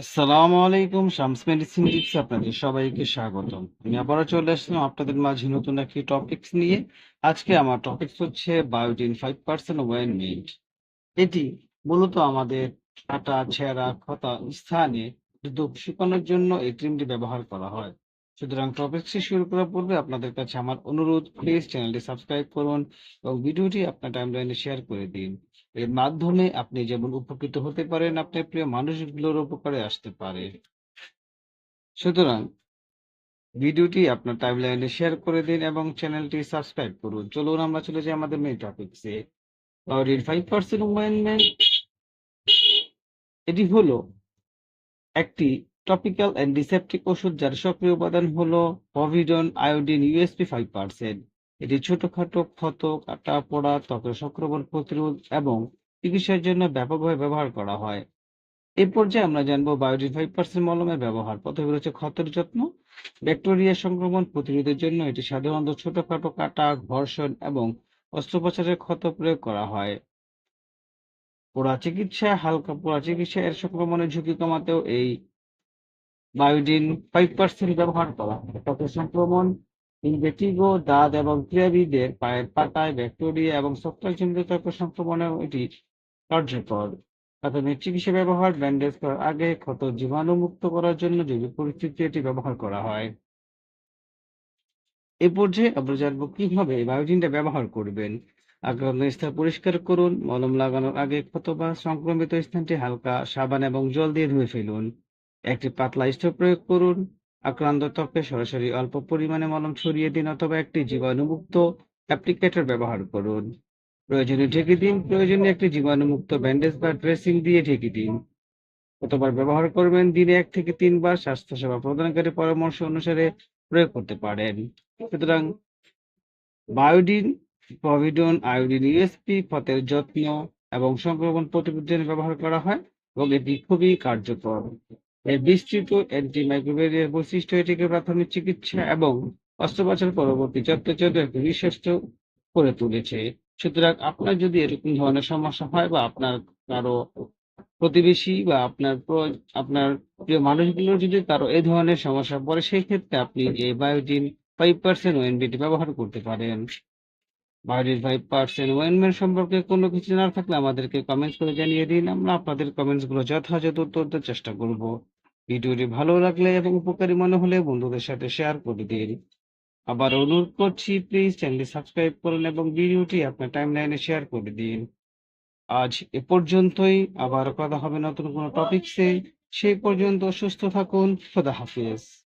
আসসালামু আলাইকুম, Shams medicine tips আপনাদের সবাইকে স্বাগতম। আমি আবারও চলে আসলাম আপনাদের মাঝে নতুন একটি টপিকস নিয়ে। আজকে আমার টপিকস হচ্ছে বায়োটিন ফাইভ পার্সেন্ট ওয়েন ওয়েনমেন্ট এটি মূলত আমাদের কাটা, ছেঁড়া ক্ষতা স্থানে দুধ শুকানোর জন্য এই ক্রিমটি ব্যবহার করা হয়। সুতরাং টপিকসটি শুরু করার পূর্বে আপনাদের কাছে আমার অনুরোধ প্লিজ চ্যানেলটি সাবস্ক্রাইব করুন এবং ভিডিওটি আপনার টাইমলাইনে শেয়ার করে দিন। এর মাধ্যমে আপনি যেমন উপকৃত হতে পারেন, আপনার প্রিয় মানুষগুলোর উপকারে আসতে পারে। সুতরাং ভিডিওটি আপনার টাইমলাইনে শেয়ার করে দিন এবং চ্যানেলটি সাবস্ক্রাইব করুন। চলুন আমরা চলে যাই আমাদের মেইন টপিকসে ফাইভ পার্সেন্ট ওয়েনমেন্ট এটি হলো একটি টপিক্যাল অ্যান্টিসেপটিক ওষুধ যার সক্রিয় উপাদান হলো povidone iodine USP five percent এটি ছোটখাটো ক্ষত কাটা পোড়া ত্বকের সংক্রমণ প্রতিরোধ এবং চিকিৎসার জন্য ব্যাপকভাবে ব্যবহার করা হয়। এই পর্যায়ে আমরা জানব বায়োডিন ফাইভ পার্সেন্ট মলমের ব্যবহার প্রথমে রয়েছে ক্ষতের যত্ন, ব্যাকটেরিয়া সংক্রমণ প্রতিরোধের জন্য এটি সাধারণত ছোটখাটো কাটা, ঘর্ষণ এবং অস্ত্রোপচারের ক্ষত প্রয়োগ করা হয়। পোড়া চিকিৎসা হালকা পোড়া চিকিৎসা এর সংক্রমণের ঝুঁকি কমাতেও এই বায়োডিন ফাইভ পার্সেন্ট ব্যবহার করা। হয় ত্বকের সংক্রমণ ইনভেটিগো দাঁত এবং ক্রিয়াবিদের পায়ের পাতায় ব্যাকটেরিয়া এবং ছত্রাকজনিত ত্বকের সংক্রমণেও এটি কার্যকর। প্রাথমিক চিকিৎসা ব্যবহার, ব্যান্ডেজ করার আগে ক্ষত জীবাণুমুক্ত করার জন্য জৈবিক পরিস্থিতি এটি ব্যবহার করা হয়। এ পর্যায়ে আমরা জানব কীভাবে এই বায়োটিনটা ব্যবহার করবেন। আক্রান্ত স্থান পরিষ্কার করুন, মলম লাগানোর আগে ক্ষত বা সংক্রমিত স্থানটি হালকা সাবান এবং জল দিয়ে ধুয়ে ফেলুন। একটি পাতলা স্টোভ প্রয়োগ করুন। আক্রান্ত ত্বকে সরাসরি অল্প পরিমাণে মলম ছড়িয়ে দিন অথবা একটি জীবাণুমুক্ত অ্যাপ্লিকেটর ব্যবহার করুন। প্রয়োজনে ঢেকে দিন। প্রয়োজনে একটি জীবাণুমুক্ত ব্যান্ডেজ বা ড্রেসিং দিয়ে ঢেকে দিন। কতবার ব্যবহার করবেন? দিনে এক থেকে তিনবার স্বাস্থ্যসেবা প্রদানকারী পরামর্শ অনুসারে প্রয়োগ করতে পারেন। সুতরাং বায়োডিন, প্রভিডন, আয়োডিন, ইউএসপি, ক্ষতের যত্ন এবং সংক্রমণ প্রতিরোধের ব্যবহার করা হয় এবং এটি খুবই কার্যকর। এর বিস্তৃত অ্যান্টিমাইক্রোবিয়াল বৈশিষ্ট্য এটিকে প্রাথমিক চিকিৎসা এবং অস্ত্রোপচার পরবর্তী যত্নের জন্য একটি বিশ্বস্ত করে তুলেছে। সুতরাং আপনার যদি এরকম ধরনের সমস্যা হয় বা আপনার কারও প্রতিবেশী বা আপনার আপনার প্রিয় মানুষগুলোর যদি কারও এই ধরনের সমস্যা পড়ে সেই ক্ষেত্রে আপনি এই বায়োটিন ফাইভ পার্সেন্ট ওএনবিটি ব্যবহার করতে পারেন। বায়োটিন ফাইভ পার্সেন্ট ওএনমেন্ট সম্পর্কে কোনো কিছু না থাকলে আমাদেরকে কমেন্টস করে জানিয়ে দিন। আমরা আপনাদের কমেন্টসগুলো যথাযথ উত্তর দেওয়ার চেষ্টা করব। ভিডিওটি ভালো লাগলে এবং উপকারী মনে হলে বন্ধুদের সাথে শেয়ার করে দিন। আবার অনুরোধ করছি প্লিজ চ্যানেলটি সাবস্ক্রাইব করুন এবং ভিডিওটি আপনার টাইমলাইনে শেয়ার করে দিন। আজ এ পর্যন্তই আবার কথা হবে নতুন কোনো টপিকসে সেই পর্যন্ত সুস্থ থাকুন, খোদা হাফিজ।